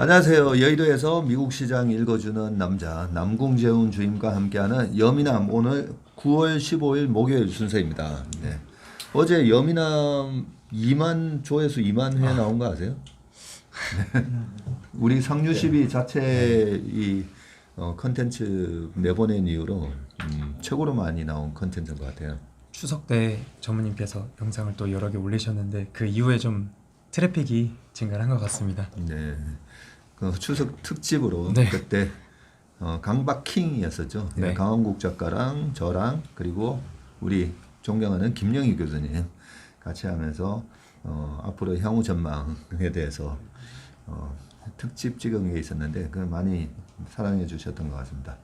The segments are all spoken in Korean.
안녕하세요. 여의도에서 미국 시장 읽어주는 남자 남궁재훈 주임과 함께하는 여미남 오늘 9월 15일 목요일 순서입니다. 네. 어제 여미남 2만 조회수 2만 회 나온 거 아세요? 네. 우리 상유십이 자체 이 어, 컨텐츠 내보낸 이후로 음, 최고로 많이 나온 컨텐츠인 것 같아요. 추석 때 전무님께서 영상을 또 여러 개 올리셨는데 그 이후에 좀 트래픽이 증가를 한것 같습니다. 네. 그 추석 특집으로 네. 그때 어, 강박킹이었었죠. 예, 네. 강원국 작가랑 저랑 그리고 우리 존경하는 김영희 교수님 같이 하면서 어, 앞으로 향후 전망에 대해서 어, 특집 찍은 게 있었는데 그 많이 사랑해 주셨던 것 같습니다.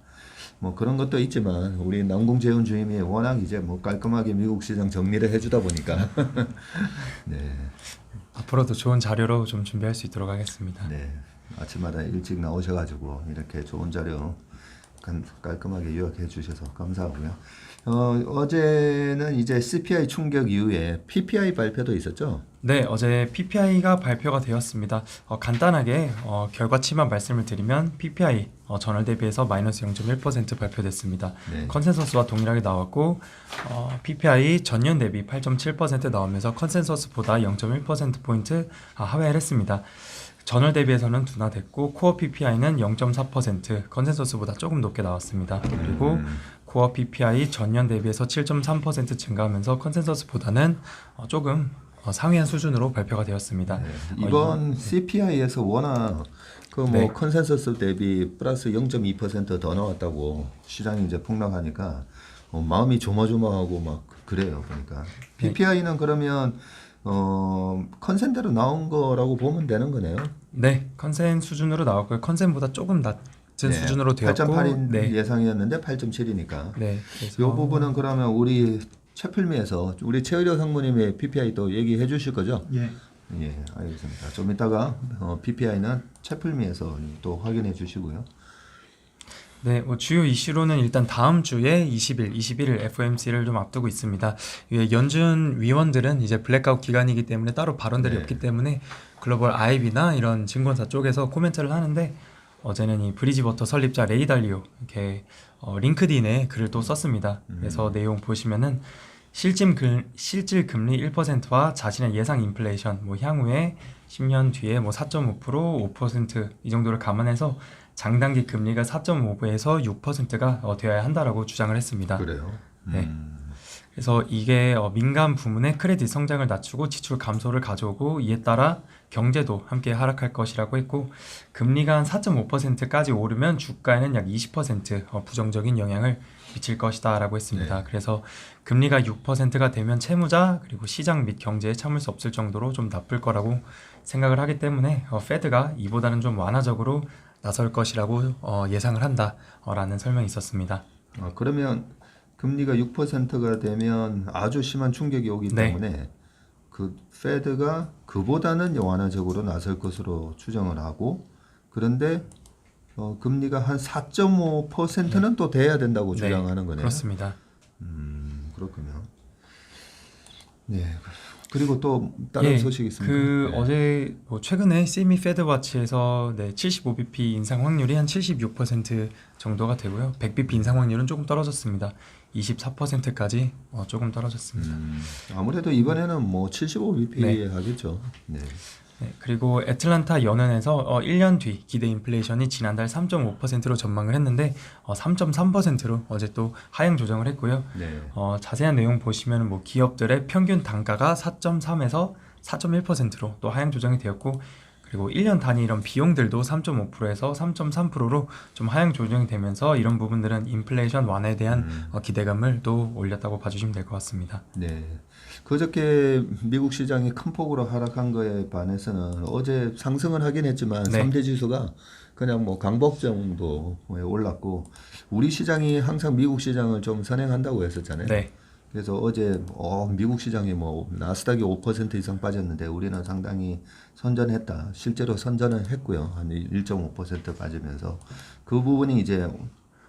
뭐 그런 것도 있지만 우리 남궁재훈 주임이 워낙 이제 뭐 깔끔하게 미국 시장 정리를 해주다 보니까 네. 앞으로도 좋은 자료로 좀 준비할 수 있도록 하겠습니다. 네. 아침마다 일찍 나오셔가지고 이렇게 좋은 자료 간- 깔끔하게 요약해 주셔서 감사하고요. 어, 어제는 이제 CPI 충격 이후에 PPI 발표도 있었죠? 네, 어제 PPI가 발표가 되었습니다. 어, 간단하게 어, 결과치만 말씀을 드리면 PPI 어, 전월 대비해서 마이너스 0.1% 발표됐습니다. 네. 컨센서스와 동일하게 나왔고 어, PPI 전년 대비 8.7% 나오면서 컨센서스보다 0.1% 포인트 아, 하회를 했습니다. 전월 대비해서는 둔화됐고 코어 PPI는 0.4% 컨센서스보다 조금 높게 나왔습니다. 그리고 음, 코어 PPI 전년 대비해서 7.3% 증가하면서 컨센서스보다는 어, 조금 어, 상회한 수준으로 발표가 되었습니다. 네. 어, 이번 CPI에서 워낙 그뭐 네. 컨센서스 대비 플러스 0.2%더 나왔다고 시장이 이제 폭락하니까 어, 마음이 조마조마하고 막 그래요 보니까 네. PPI는 그러면 어 컨센대로 나온 거라고 보면 되는 거네요. 네, 컨센 수준으로 나왔고요. 컨센보다 조금 낮 은 수준으로 되었고 8.8인 네. 예상이었는데 8.7이니까. 네. 그래서 이 부분은 그러면 우리 채플미에서 우리 최의력 상무님의 PPI 또 얘기해 주실 거죠? 예. 예, 알겠습니다. 좀 이따가 어, PPI는 채플미에서 또 확인해 주시고요. 네, 뭐 주요 이슈로는 일단 다음 주에 20일, 21일 FOMC를 좀 앞두고 있습니다. 예, 연준 위원들은 이제 블랙아웃 기간이기 때문에 따로 발언들이 네. 없기 때문에 글로벌 IB나 이런 증권사 쪽에서 코멘트를 하는데 어제는 이 브리지버터 설립자 레이 달리오 이렇게 어, 링크드인에 글을 또 썼습니다. 그래서 내용 보시면은 실질 금 실질 금리 1%와 자신의 예상 인플레이션 뭐 향후에 10년 뒤에 뭐 4.5% 5%이 정도를 감안해서 장단기 금리가 4.5에서 6%가 어, 되어야 한다라고 주장을 했습니다. 그래요. 네. 음, 그래서 이게 어, 민간 부문의 크레딧 성장을 낮추고 지출 감소를 가져오고 이에 따라 경제도 함께 하락할 것이라고 했고 금리가 한 4.5%까지 오르면 주가에는 약 20% 어, 부정적인 영향을 미칠 것이다 라고 했습니다. 네. 그래서 금리가 6%가 되면 채무자 그리고 시장 및 경제에 참을 수 없을 정도로 좀 나쁠 거라고 생각을 하기 때문에 어, 페드가 이보다는 좀 완화적으로 나설 것이라고 어, 예상을 한다라는 설명이 있었습니다. 아, 그러면 금리가 6%가 되면 아주 심한 충격이 오기 네. 때문에 그 페드가 그보다는 완화적으로 나설 것으로 추정을 하고 그런데 어, 금리가 한 4.5%는 또 돼야 된다고 네, 주장하는 거네요. 그렇습니다. 음, 그렇군요. 네. 그리고 또 다른 예, 소식이 있습니다. 그 네. 어제 뭐 최근에 세미 페드와치에서 네, 75bp 인상 확률이 한 76% 정도가 되고요. 100bp 인상 확률은 조금 떨어졌습니다. 24%까지 어, 조금 떨어졌습니다. 음, 아무래도 이번에는 뭐 75bp 네. 하겠죠. 네. 네, 그리고 애틀란타 연은에서 어, 1년 뒤 기대 인플레이션이 지난달 3.5%로 전망을 했는데 어, 3.3%로 어제 또 하향 조정을 했고요. 네. 어, 자세한 내용 보시면 뭐 기업들의 평균 단가가 4.3에서 4.1%로 또 하향 조정이 되었고 그리고 1년 단위 이런 비용들도 3.5%에서 3.3%로 좀 하향 조정이 되면서 이런 부분들은 인플레이션 완화에 대한 음. 어, 기대감을 또 올렸다고 봐주시면 될 것 같습니다. 네. 그저께 미국 시장이 큰 폭으로 하락한 거에 반해서는 어제 상승을 하긴 했지만 네. 삼 3대 지수가 그냥 뭐 강복 정도에 올랐고 우리 시장이 항상 미국 시장을 좀 선행한다고 했었잖아요. 네, 그래서 어제 어, 미국 시장이 뭐 나스닥이 5% 이상 빠졌는데 우리는 상당히 선전했다. 실제로 선전을 했고요. 한 1.5% 빠지면서 그 부분이 이제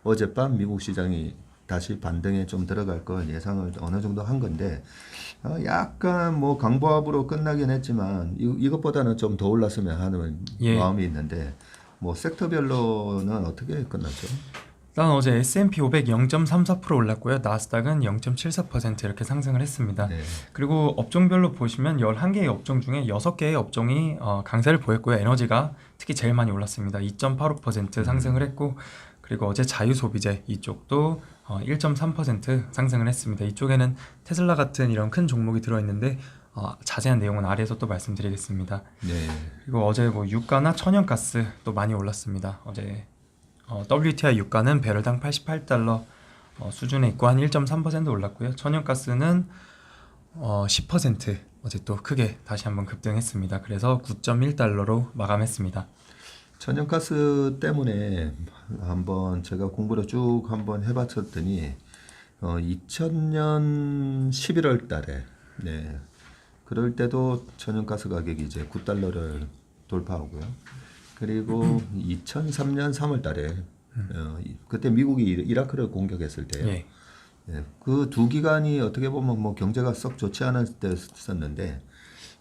어젯밤 미국 시장이 다시 반등에 좀 들어갈 걸 예상을 어느 정도 한 건데 어, 약간 뭐 강보합으로 끝나긴 했지만 이, 이것보다는 좀 더 올랐으면 하는 예. 마음이 있는데 뭐 섹터별로는 어떻게 끝났죠? 일단 어제 S&P 500 0.34% 올랐고요. 나스닥은 0.74% 이렇게 상승을 했습니다. 네. 그리고 업종별로 보시면 11개의 업종 중에 6개의 업종이 어, 강세를 보였고요. 에너지가 특히 제일 많이 올랐습니다. 2.85% 상승을 했고 그리고 어제 자유소비재 이쪽도 어, 1.3% 상승을 했습니다. 이쪽에는 테슬라 같은 이런 큰 종목이 들어있는데 어, 자세한 내용은 아래에서 또 말씀드리겠습니다. 네. 그리고 어제 뭐 유가나 천연가스 또 많이 올랐습니다. 어제 어, WTI 유가는 배럴당 88달러 어, 수준에 있고 한 1.3% 올랐고요. 천연가스는 어, 10% 어제 또 크게 다시 한번 급등했습니다. 그래서 9.1달러로 마감했습니다. 천연가스 때문에 한번 제가 공부를 쭉 한번 해봤었더니 어, 2000년 11월 달에 네 그럴 때도 천연가스 가격이 이제 9달러를 돌파하고요. 그리고 2003년 3월 달에 어, 이- 그때 미국이 이- 이라크를 공격했을 때요. 예. 그 두 기간이 어떻게 보면 뭐 경제가 썩 좋지 않을 때였었는데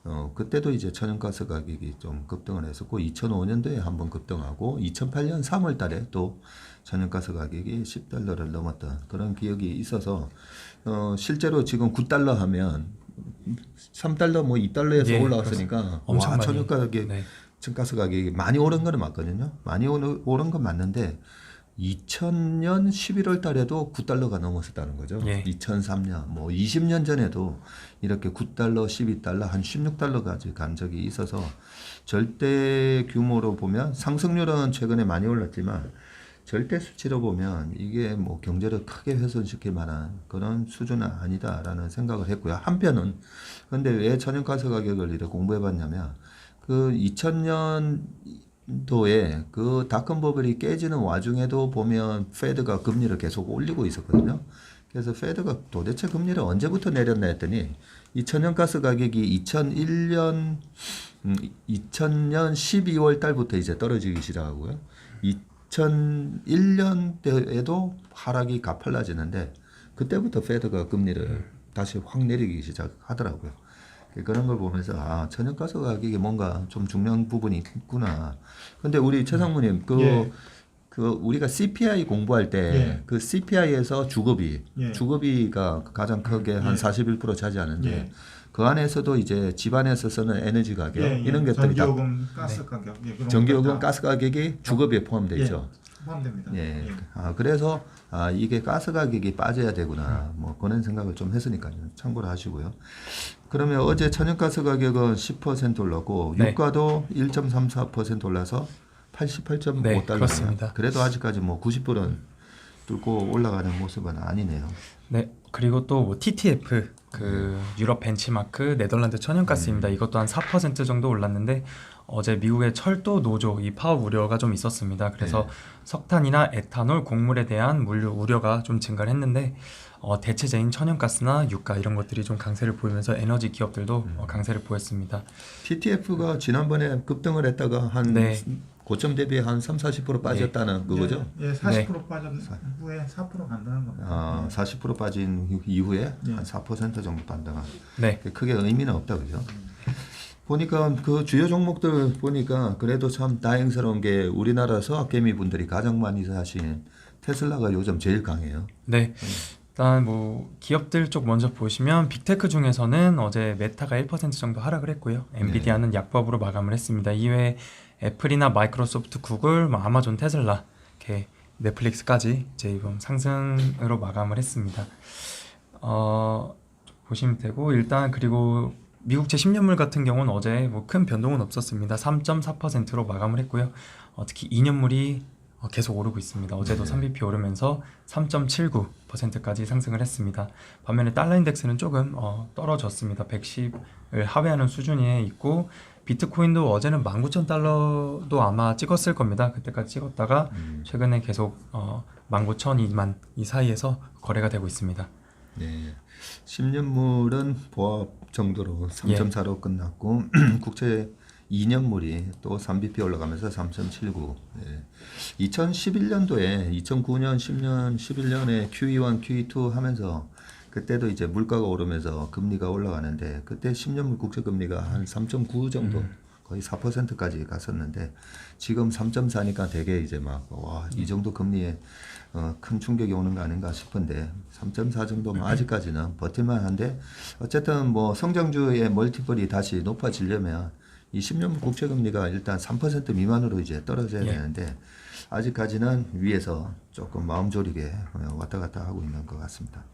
어 그때도 이제 천연가스 가격이 좀 급등을 했었고 2005년도에 한번 급등하고 2008년 3월 달에 또 천연가스 가격이 10달러를 넘었던 그런 기억이 있어서 어 실제로 지금 9달러 하면 3달러 뭐 2달러에서 예, 올라왔으니까 엄청 와 많이. 천연가스 가격 네. 천가스 가격이 많이 오른 거는 맞거든요. 많이 오른, 오른 건 맞는데 2000년 11월 달에도 9달러가 넘었었다는 거죠. 예. 2003년 뭐 20년 전에도 이렇게 9달러, 12달러, 한 16달러까지 간 적이 있어서 절대 규모로 보면 상승률은 최근에 많이 올랐지만 절대 수치로 보면 이게 뭐 경제를 크게 훼손시킬 만한 그런 수준은 아니다라는 생각을 했고요. 한편은 근데 왜 천연가스 가격을 이렇게 공부해 봤냐면 그 2000년도에 그 닷컴 버블이 깨지는 와중에도 보면 페드가 금리를 계속 올리고 있었거든요. 그래서 페드가 도대체 금리를 언제부터 내렸나 했더니 이 천연가스 가격이 2001년 음, 2000년 12월 달부터 이제 떨어지기 시작하고요. 2001년 때에도 하락이 가팔라지는데 그때부터 페드가 금리를 다시 확 내리기 시작하더라고요. 그런 걸 보면서 아 천연가스 가격이 뭔가 좀 중요한 부분이 있구나. 근데 우리 최상무님 그 예. 그 우리가 CPI 공부할 때 예. 그 CPI에서 주거비 예. 주거비가 가장 크게 한 예. 41% 차지하는데 예. 그 안에서도 이제 집안에서 쓰는 에너지 가격 예, 예. 이런 것들이 다 전기요금, 가스 가격, 예, 전기요금, 가스 가격이 주거비에 포함되어 예. 있죠. 포함됩니다. 예. 예. 아 그래서 아 이게 가스 가격이 빠져야 되구나. 뭐 그런 생각을 좀 했으니까요. 참고를 하시고요. 그러면 어제 천연가스 가격은 10% 올랐고 네. 유가도 1.34% 올라서 88.5달러. 네, 그렇습니다. 그래도 아직까지 뭐 90불은 뚫고 올라가는 모습은 아니네요. 네. 그리고 또 뭐 TTF 그 유럽 벤치마크 네덜란드 천연가스입니다. 이것도 한 4% 정도 올랐는데 어제 미국의 철도 노조 이 파업 우려가 좀 있었습니다. 그래서 석탄이나 에탄올, 곡물에 대한 물류 우려가 좀 증가를 했는데 어, 대체제인 천연가스나 유가 이런 것들이 좀 강세를 보이면서 에너지 기업들도 어, 강세를 보였습니다. TTF가 지난번에 급등을 했다가 한 네. 고점 대비 한 3, 40% 빠졌다는 그거죠? 예, 예 40% 빠진 후에 4% 간다는 겁니다. 아, 40% 빠진 후- 이후에 예. 한4% 정도 반등한. 네. 크게 의미는 없다 그죠? 보니까 그 주요 종목들 보니까 그래도 참 다행스러운 게 우리나라 서학개미 분들이 가장 많이 사신 테슬라가 요즘 제일 강해요. 네. 일단 뭐 기업들 쪽 먼저 보시면 빅테크 중에서는 어제 메타가 1% 정도 하락을 했고요. 엔비디아는 약법으로 마감을 했습니다. 이외에 애플이나 마이크로소프트, 구글, 뭐 아마존, 테슬라, 이렇게 넷플릭스까지 이제 이번 상승으로 마감을 했습니다. 어, 보시면 되고 일단 그리고 미국채 10년물 같은 경우는 어제 뭐 큰 변동은 없었습니다. 3.4%로 마감을 했고요. 어, 특히 2년물이 어, 계속 오르고 있습니다. 어제도 네. 3BP 오르면서 3.79% 까지 상승을 했습니다. 반면에 달러 인덱스는 조금 어, 떨어졌습니다. 110을 하회하는 수준에 있고 비트코인도 어제는 19,000달러도 아마 찍었을 겁니다. 그때까지 찍었다가 최근에 계속 어, 19,000, 2만 이 사이에서 거래가 되고 있습니다. 네. 10년물은 보합 정도로 예. 3.4로 끝났고 국채 2년물이 또 3BP 올라가면서 3.79. 예. 2011년도에 2009년, 10년, 11년에 QE1, QE2 하면서 그때도 이제 물가가 오르면서 금리가 올라가는데 그때 10년물 국채 금리가 한 3.9 정도 거의 4%까지 갔었는데 지금 3.4니까 되게 이제 막 와 이 정도 금리에 어, 큰 충격이 오는 거 아닌가 싶은데 3.4 정도면 아직까지는 버틸만 한데 어쨌든 뭐 성장주의 멀티플이 다시 높아지려면 이 10년 국채 금리가 일단 3% 미만으로 이제 떨어져야 예. 되는데 아직까지는 위에서 조금 마음 졸이게 어, 왔다 갔다 하고 있는 것 같습니다.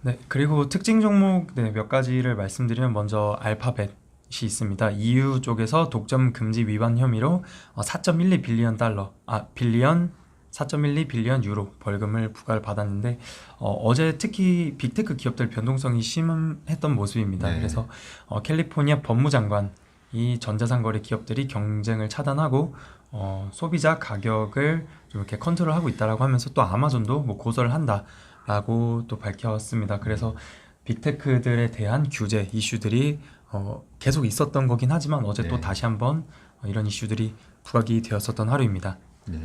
네, 그리고 특징 종목 네, 몇 가지를 말씀드리면 먼저 알파벳 이 있습니다. EU 쪽에서 독점 금지 위반 혐의로 어, 4.12 빌리언 달러, 아 빌리언 4.12 빌리언 유로 벌금을 부과를 받았는데 어, 제 특히 빅테크 기업들 변동성이 심했던 모습입니다. 네. 그래서 어, 캘리포니아 법무장관 이 전자상거래 기업들이 경쟁을 차단하고 어, 소비자 가격을 좀 이렇게 컨트롤하고 있다라고 하면서 또 아마존도 뭐 고소를 한다라고 또 밝혔습니다. 그래서 빅테크들에 대한 규제 이슈들이 어, 계속 있었던 거긴 하지만 어제 또 네. 다시 한번 어, 이런 이슈들이 부각이 되었었던 하루입니다. 네.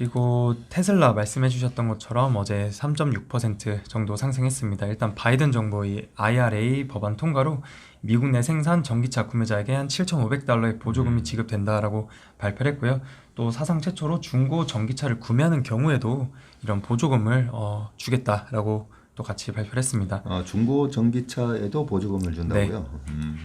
그리고 테슬라 말씀해 주셨던 것처럼 어제 3.6% 정도 상승했습니다. 일단 바이든 정부의 IRA 법안 통과로 미국 내 생산 전기차 구매자에게 한 7,500달러의 보조금이 지급된다라고 발표를 했고요. 또 사상 최초로 중고 전기차를 구매하는 경우에도 이런 보조금을 어, 주겠다라고 또 같이 발표를 했습니다. 아, 중고 전기차에도 보조금을 준다고요? 음.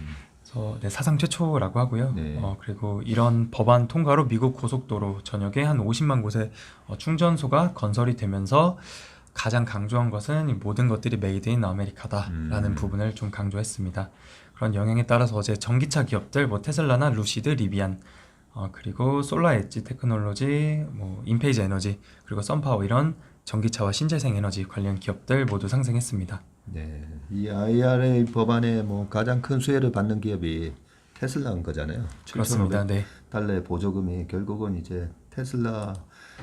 그래서 네, 사상 최초라고 하고요. 네. 어, 그리고 이런 법안 통과로 미국 고속도로 전역에 한 50만 곳의 어, 충전소가 건설이 되면서 가장 강조한 것은 이 모든 것들이 메이드 인 아메리카다라는 음. 부분을 좀 강조했습니다. 그런 영향에 따라서 어제 전기차 기업들 뭐 테슬라나 루시드, 리비안 어, 그리고 솔라 엣지 테크놀로지, 뭐 인페이즈 에너지 그리고 썬파워 이런 전기차와 신재생 에너지 관련 기업들 모두 상승했습니다. 네, 이 IRA 법안에 뭐 가장 큰 수혜를 받는 기업이 테슬라인 거잖아요. 그렇습니다. 네. 달러의 보조금이 결국은 이제 테슬라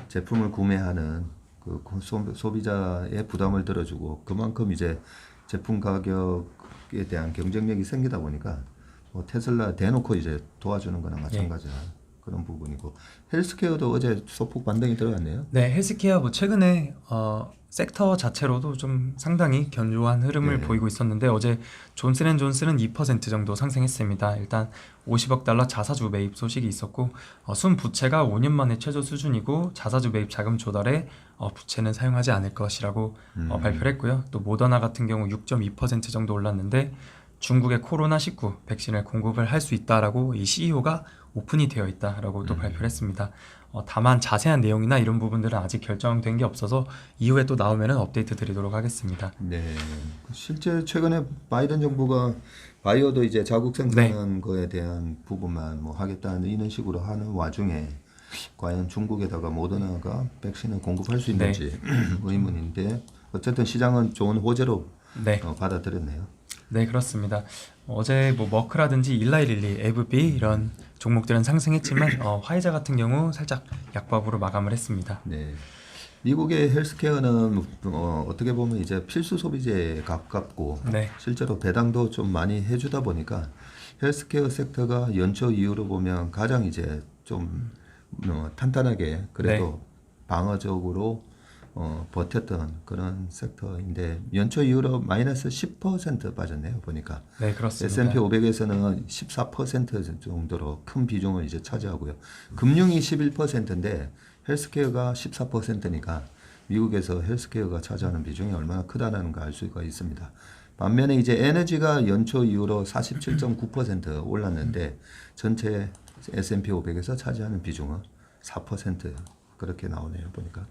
제품을 구매하는 그 소- 소비자의 부담을 들어주고 그만큼 이제 제품 가격에 대한 경쟁력이 생기다 보니까 뭐 테슬라 대놓고 이제 도와주는 거나 마찬가지야 그런 부분이고 헬스케어도 어제 소폭 반등이 들어갔네요. 네, 헬스케어 뭐 최근에 어, 섹터 자체로도 좀 상당히 견조한 흐름을 네. 보이고 있었는데 어제 존슨앤존슨은 2% 정도 상승했습니다. 일단 50억 달러 자사주 매입 소식이 있었고 어, 순 부채가 5년 만에 최저 수준이고 자사주 매입 자금 조달에 어, 부채는 사용하지 않을 것이라고 어, 음. 발표를 했고요. 또 모더나 같은 경우 6.2% 정도 올랐는데 중국의 코로나 19 백신을 공급을 할 수 있다라고 이 CEO가 오픈이 되어 있다라고 또 음. 발표를 했습니다. 어, 다만 자세한 내용이나 이런 부분들은 아직 결정된 게 없어서 이후에 또 나오면은 업데이트 드리도록 하겠습니다. 네. 실제 최근에 바이든 정부가 바이오도 이제 자국 생산한 거에 대한 부분만 뭐 하겠다는 이런 식으로 하는 와중에 과연 중국에다가 모더나가 백신을 공급할 수 있는지 의문인데 어쨌든 시장은 좋은 호재로 네, 어, 받아들였네요. 네 그렇습니다. 어제 뭐 머크라든지 일라이릴리, 에브비 이런 종목들은 상승했지만 어, 화이자 같은 경우 살짝 약밥으로 마감을 했습니다. 네. 미국의 헬스케어는 어, 어떻게 보면 이제 필수 소비재에 가깝고 네, 실제로 배당도 좀 많이 해주다 보니까 헬스케어 섹터가 연초 이후로 보면 가장 이제 좀 어, 탄탄하게 그래도 방어적으로 어, 버텼던 그런 섹터인데 연초 이후로 마이너스 10% 빠졌네요 보니까 네 그렇습니다. S&P 500에서는 14% 정도로 큰 비중을 이제 차지하고요. 금융이 11%인데 헬스케어가 14%니까 미국에서 헬스케어가 차지하는 비중이 얼마나 크다는 걸 알 수가 있습니다. 반면에 이제 에너지가 연초 이후로 47.9% 올랐는데 전체 S&P 500에서 차지하는 비중은 4% 그렇게 나오네요 보니까.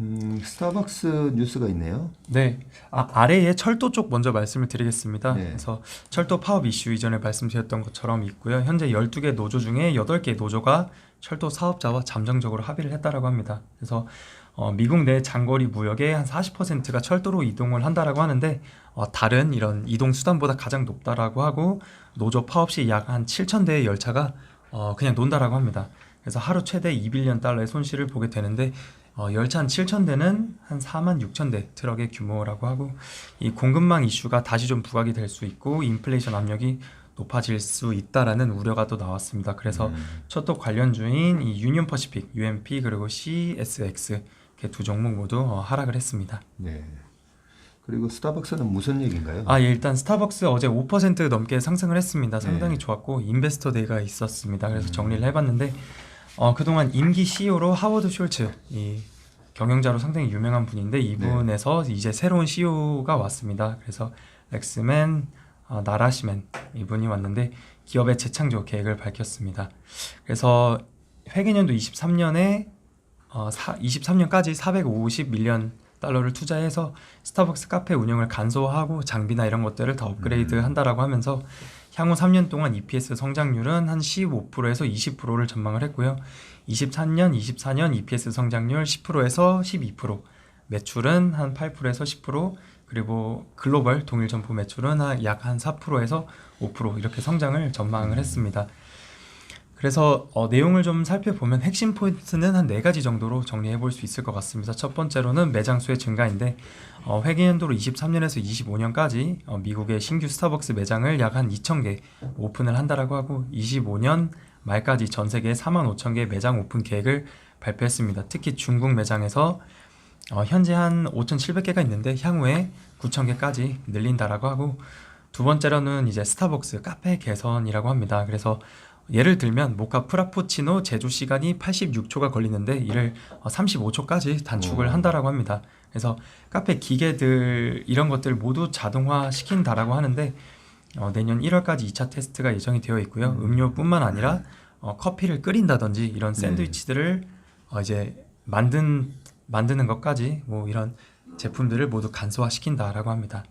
음, 스타벅스 뉴스가 있네요. 네, 아, 아래에 철도 쪽 먼저 말씀을 드리겠습니다. 네. 그래서 철도 파업 이슈 이전에 말씀드렸던 것처럼 있고요. 현재 12개 노조 중에 8개 노조가 철도 사업자와 잠정적으로 합의를 했다라고 합니다. 그래서 어, 미국 내 장거리 무역의 한 40%가 철도로 이동을 한다라고 하는데 어, 다른 이런 이동 수단보다 가장 높다라고 하고 노조 파업 시 약 한 7천 대의 열차가 어, 그냥 논다라고 합니다. 그래서 하루 최대 2빌리언 달러의 손실을 보게 되는데 어, 열차 한 7천 대는 한 4만 6천 대 트럭의 규모라고 하고 이 공급망 이슈가 다시 좀 부각이 될 수 있고 인플레이션 압력이 높아질 수 있다라는 우려가 또 나왔습니다. 그래서 음. 첫독 관련주인 이 유니온 퍼시픽, UMP 그리고 CSX 이렇게 두 종목 모두 어, 하락을 했습니다. 네. 그리고 스타벅스는 무슨 얘기인가요? 아, 예, 일단 스타벅스 어제 5% 넘게 상승을 했습니다. 상당히 네. 좋았고 인베스터 데이가 있었습니다. 그래서 정리를 해봤는데 어, 그동안 임기 CEO로 하워드 숄츠 이 경영자로 상당히 유명한 분인데 이분에서 이제 새로운 CEO가 왔습니다. 그래서 렉스맨 어, 나라시맨 이분이 왔는데 기업의 재창조 계획을 밝혔습니다. 그래서 회계년도 23년에 어, 사, 23년까지 450 밀리언 달러를 투자해서 스타벅스 카페 운영을 간소화하고 장비나 이런 것들을 다 업그레이드 한다라고 하면서 향후 3년 동안 EPS 성장률은 한 15%에서 20%를 전망을 했고요. 23년, 24년 EPS 성장률 10%에서 12%, 매출은 한 8%에서 10%, 그리고 글로벌 동일 점포 매출은 약 한 4%에서 5% 이렇게 성장을 전망을 했습니다. 그래서 어, 내용을 좀 살펴보면 핵심 포인트는 한 네 가지 정도로 정리해 볼 수 있을 것 같습니다. 첫 번째로는 매장 수의 증가인데 어, 회계연도로 23년에서 25년까지 어, 미국의 신규 스타벅스 매장을 약 한 2,000개 오픈을 한다라고 하고 25년 말까지 전 세계 4만 5천 개 매장 오픈 계획을 발표했습니다. 특히 중국 매장에서 어, 현재 한 5,700개가 있는데 향후에 9,000개까지 늘린다라고 하고 두 번째로는 이제 스타벅스 카페 개선이라고 합니다. 그래서 예를 들면 모카 프라푸치노 제조 시간이 86초가 걸리는데 이를 35초까지 단축을 오. 한다라고 합니다. 그래서 카페 기계들 이런 것들 모두 자동화 시킨다라고 하는데 어, 내년 1월까지 2차 테스트가 예정이 되어 있고요. 음료뿐만 아니라 어, 커피를 끓인다든지 이런 네. 샌드위치들을 어, 이제 만든 만드는 것까지 뭐 이런 제품들을 모두 간소화 시킨다라고 합니다.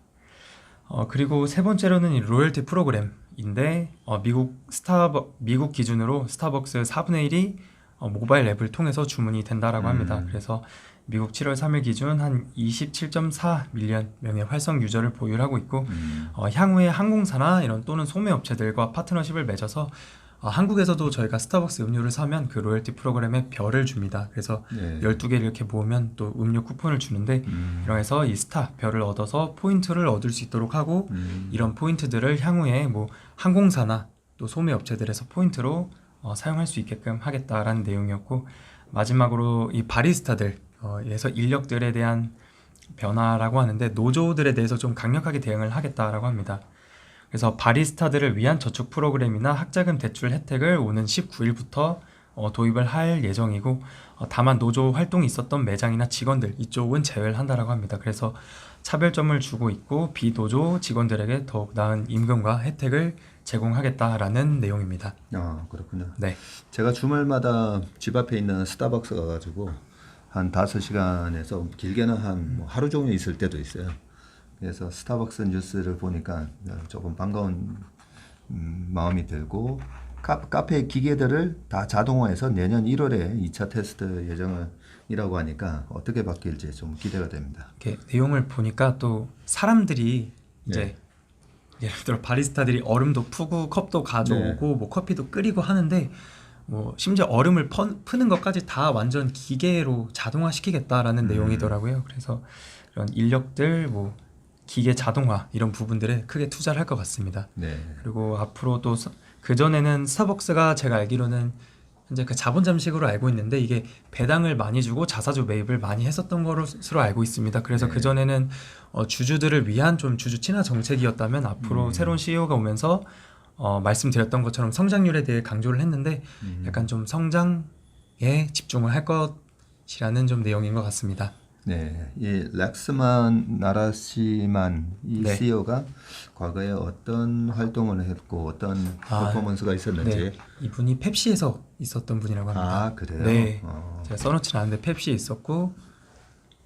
어, 그리고 세 번째로는 이 로열티 프로그램 인데 어, 미국 스타벅 미국 기준으로 스타벅스 4분의 1이 어, 모바일 앱을 통해서 주문이 된다라고 합니다. 음. 그래서 미국 7월 3일 기준 한 27.4 밀리언 명의 활성 유저를 보유를 하고 있고 음. 어, 향후에 항공사나 이런 또는 소매 업체들과 파트너십을 맺어서 어, 한국에서도 저희가 스타벅스 음료를 사면 그 로열티 프로그램에 별을 줍니다. 그래서 네. 12개를 이렇게 모으면 또 음료 쿠폰을 주는데 음. 이러해서 이 스타 별을 얻어서 포인트를 얻을 수 있도록 하고 음. 이런 포인트들을 향후에 뭐 항공사나 또 소매 업체들에서 포인트로 어, 사용할 수 있게끔 하겠다라는 내용이었고 마지막으로 이 바리스타들 어, 에서 인력들에 대한 변화라고 하는데 노조들에 대해서 좀 강력하게 대응을 하겠다라고 합니다. 그래서 바리스타들을 위한 저축 프로그램이나 학자금 대출 혜택을 오는 19일부터 어, 도입을 할 예정이고 어, 다만 노조 활동이 있었던 매장이나 직원들 이쪽은 제외를 한다라고 합니다. 그래서 차별점을 주고 있고 비노조 직원들에게 더욱 나은 임금과 혜택을 제공하겠다라는 내용입니다. 아 그렇군요. 네. 제가 주말마다 집 앞에 있는 스타벅스 가가지고 한 다섯 시간에서 길게는 한 뭐 하루 종일 있을 때도 있어요. 그래서 스타벅스 뉴스를 보니까 조금 반가운 음, 마음이 들고 카, 카페 기계들을 다 자동화해서 내년 1월에 2차 테스트 예정이라고 하니까 어떻게 바뀔지 좀 기대가 됩니다. 내용을 보니까 또 사람들이 이제 네. 예를 들어 바리스타들이 얼음도 푸고 컵도 가져오고 뭐 커피도 끓이고 하는데 뭐 심지어 얼음을 퍼, 푸는 것까지 다 완전 기계로 자동화 시키겠다라는 음. 내용이더라고요. 그래서 이런 인력들 뭐 기계 자동화 이런 부분들에 크게 투자를 할 것 같습니다. 네. 그리고 앞으로 또 그 전에는 스타벅스가 제가 알기로는 현재 그 자본 잠식으로 알고 있는데 이게 배당을 많이 주고 자사주 매입을 많이 했었던 것으로 알고 있습니다. 그래서 네. 그 전에는 어, 주주들을 위한 좀 주주 친화 정책이었다면 앞으로 음. 새로운 CEO가 오면서 어, 말씀드렸던 것처럼 성장률에 대해 강조를 했는데 음. 약간 좀 성장에 집중을 할 것이라는 좀 내용인 것 같습니다. 네, 이 렉스만 나라시만 이 네. CEO가 과거에 어떤 활동을 했고 어떤 아, 퍼포먼스가 있었는지 네, 이분이 펩시에서 있었던 분이라고 합니다. 아 그래요? 네. 어. 제가 써놓지는 않은데 펩시에 있었고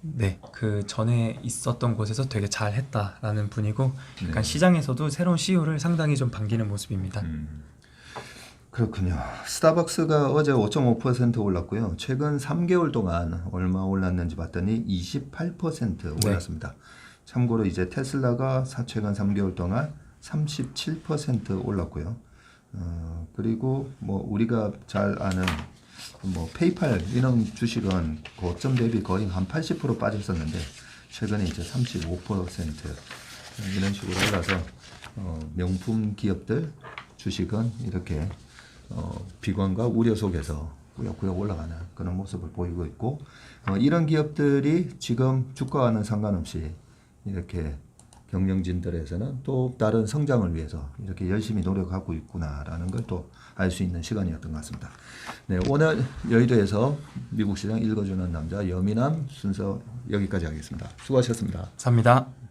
네 그 전에 있었던 곳에서 되게 잘했다라는 분이고 약간 네. 시장에서도 새로운 CEO를 상당히 좀 반기는 모습입니다. 음. 그렇군요. 스타벅스가 어제 5.5% 올랐고요. 최근 3개월 동안 얼마 올랐는지 봤더니 28% 네. 올랐습니다. 참고로 이제 테슬라가 사- 최근 3개월 동안 37% 올랐고요. 어, 그리고 뭐 우리가 잘 아는 뭐 페이팔 이런 주식은 고점 대비 거의 한 80% 빠졌었는데 최근에 이제 35% 이런 식으로 올라서 어, 명품 기업들 주식은 이렇게 어, 비관과 우려 속에서 꾸역꾸역 올라가는 그런 모습을 보이고 있고 어, 이런 기업들이 지금 주가와는 상관없이 이렇게 경영진들에서는 또 다른 성장을 위해서 이렇게 열심히 노력하고 있구나라는 걸 또 알 수 있는 시간이었던 것 같습니다. 네, 오늘 여의도에서 미국 시장 읽어주는 남자 여민함 순서 여기까지 하겠습니다. 수고하셨습니다. 감사합니다.